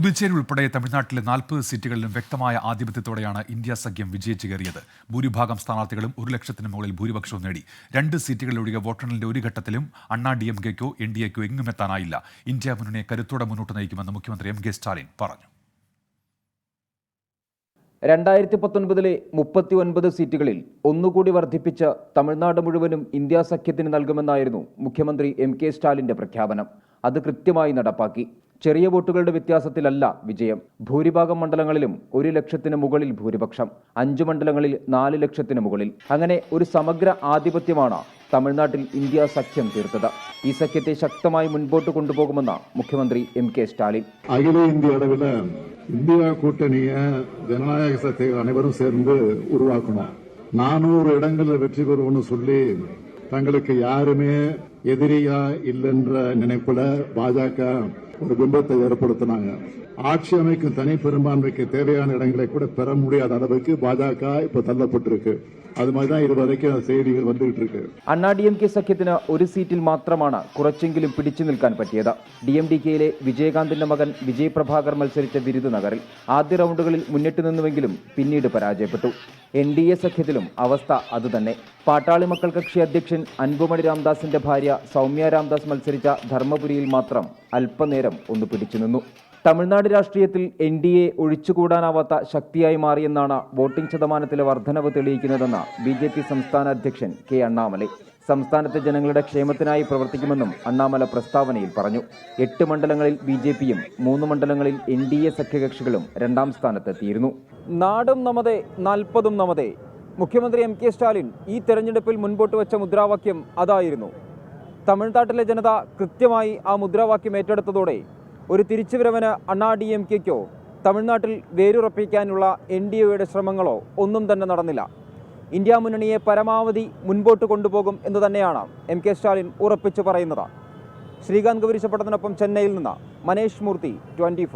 പുതുച്ചേരി ഉൾപ്പെടെ തമിഴ്നാട്ടിലെ നാൽപ്പത് സീറ്റുകളിലും വ്യക്തമായ ആധിപത്യത്തോടെയാണ് ഇന്ത്യ സഖ്യം വിജയിച്ചു കയറിയത്. ഭൂരിഭാഗം സ്ഥാനാർത്ഥികളും ഒരു ലക്ഷത്തിന് മുകളിൽ ഭൂരിപക്ഷവും നേടി. രണ്ട് സീറ്റുകളിലൊഴികെ വോട്ടെണ്ണലിന്റെ ഒരു ഘട്ടത്തിലും അണ്ണാ ഡി എം കെക്കോ എൻ ഡി എക്കോ എങ്ങും എത്താനായില്ല. ഇന്ത്യ മുന്നണിയെ കരുത്തോടെ മുന്നോട്ട് നയിക്കുമെന്ന് മുഖ്യമന്ത്രി എം കെ സ്റ്റാലിൻ പറഞ്ഞു. രണ്ടായിരത്തി പത്തൊൻപതിലെ മുപ്പത്തി ഒൻപത് സീറ്റുകളിൽ ഒന്നുകൂടി വർദ്ധിപ്പിച്ച് തമിഴ്നാട് മുഴുവനും ഇന്ത്യ സഖ്യത്തിന് നൽകുമെന്നായിരുന്നു മുഖ്യമന്ത്രി എം കെ സ്റ്റാലിന്റെ പ്രഖ്യാപനം. അത് കൃത്യമായി നടപ്പാക്കി. ചെറിയ വോട്ടുകളുടെ വ്യത്യാസത്തിലല്ല വിജയം ഭൂരിഭാഗം മണ്ഡലങ്ങളിലും ഒരു ലക്ഷത്തിന് മുകളിൽ ഭൂരിപക്ഷം അഞ്ചു മണ്ഡലങ്ങളിൽ നാല് ലക്ഷത്തിന് മുകളിൽ അങ്ങനെ ഒരു സമഗ്ര ആധിപത്യമാണ് തമിഴ്നാട്ടിൽ ഇന്ത്യ സഖ്യം തീർത്തത് ഈ സഖ്യത്തെ ശക്തമായി മുൻപോട്ട് കൊണ്ടുപോകുമെന്ന് മുഖ്യമന്ത്രി എം കെ സ്റ്റാലിൻ அகில இந்திய அளவில் இந்தியா கூட்டணிய ஜனநாயக சக்தி அனைவரும் சேர்ந்து உருவாக்கணும் நானூறு இடங்கள்ல வெற்றி பெறுவோம்னு சொல்லி தங்களுக்கு யாருமே எதிரியா இல்லைன்ற நினைப்புல பாஜக ஒரு பிம்பத்தை ஏற்படுத்தினாங்க ஆட்சி அமைக்கும் தனி பெரும்பான்மைக்கு தேவையான இடங்களை கூட பெற முடியாத அளவுக்கு பாஜக இப்ப தள்ளப்பட்டிருக்கு அது மாதிரி தான் இதுவரைக்கும் செய்திகள் வந்துகிட்டு இருக்கு അണ്ണാ ഡി എം കെ സഖ്യത്തിന് ഒരു സീറ്റിൽ മാത്രമാണ് കുറച്ചെങ്കിലും പിടിച്ചു നിൽക്കാൻ പറ്റിയത് ഡി എം ഡി കെയിലെ വിജയകാന്തിന്റെ മകൻ വിജയ് പ്രഭാകർ മത്സരിച്ച വിരുദനഗറിൽ ആദ്യ റൗണ്ടുകളിൽ മുന്നിട്ട് നിന്നുവെങ്കിലും പിന്നീട് പരാജയപ്പെട്ടു എൻ ഡി എ സഖ്യത്തിലും അവസ്ഥ അതുതന്നെ. പാട്ടാളി മക്കൾ കക്ഷി അധ്യക്ഷൻ അൻപുമണി രാംദാസിന്റെ ഭാര്യ സൗമ്യ രാംദാസ് മത്സരിച്ച ധർമ്മപുരിയിൽ മാത്രം അല്പനേരം ഒന്ന് പിടിച്ചു നിന്നു. തമിഴ്നാട് രാഷ്ട്രീയത്തിൽ എൻ ഡി എ ഒഴിച്ചുകൂടാനാവാത്ത ശക്തിയായി മാറിയെന്നാണ് വോട്ടിംഗ് ശതമാനത്തിലെ വർധനവ് തെളിയിക്കുന്നതെന്ന് ബി ജെ പി സംസ്ഥാന അധ്യക്ഷൻ കെ അണ്ണാമലൈ. സംസ്ഥാനത്തെ ജനങ്ങളുടെ ക്ഷേമത്തിനായി പ്രവർത്തിക്കുമെന്നും അണ്ണാമല പ്രസ്താവനയിൽ പറഞ്ഞു. എട്ട് മണ്ഡലങ്ങളിൽ ബി ജെ പിയും മൂന്ന് മണ്ഡലങ്ങളിൽ എൻ ഡി എ സഖ്യകക്ഷികളും രണ്ടാം സ്ഥാനത്തെത്തിയിരുന്നു. നാടും നമതേ നാൽപ്പതും നമതേ. മുഖ്യമന്ത്രി എം കെ സ്റ്റാലിൻ ഈ തെരഞ്ഞെടുപ്പിൽ മുൻപോട്ട് വെച്ച മുദ്രാവാക്യം അതായിരുന്നു. തമിഴ്നാട്ടിലെ ജനത കൃത്യമായി ആ മുദ്രാവാക്യം ഏറ്റെടുത്തതോടെ ഒരു തിരിച്ചുവരവിന് അണ്ണാ ഡി എം കെക്കോ തമിഴ്നാട്ടിൽ വേരുറപ്പിക്കാനുള്ള എൻ ഡി എയുടെ ശ്രമങ്ങളോ ഒന്നും തന്നെ നടന്നില്ല. ഇന്ത്യ മുന്നണിയെ പരമാവധി മുൻപോട്ട് കൊണ്ടുപോകും എന്ന് തന്നെയാണ് എം കെ സ്റ്റാലിൻ ഉറപ്പിച്ചു പറയുന്നത്. ശ്രീകാന്ത് കുരിശപ്പെട്ടതിനൊപ്പം ചെന്നൈയിൽ നിന്ന് മനേഷ് മൂർത്തി ട്വന്റി